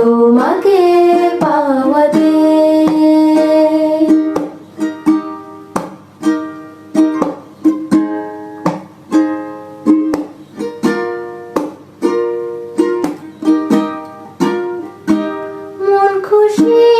তোমাকে পাওয়াতে। মন খুশি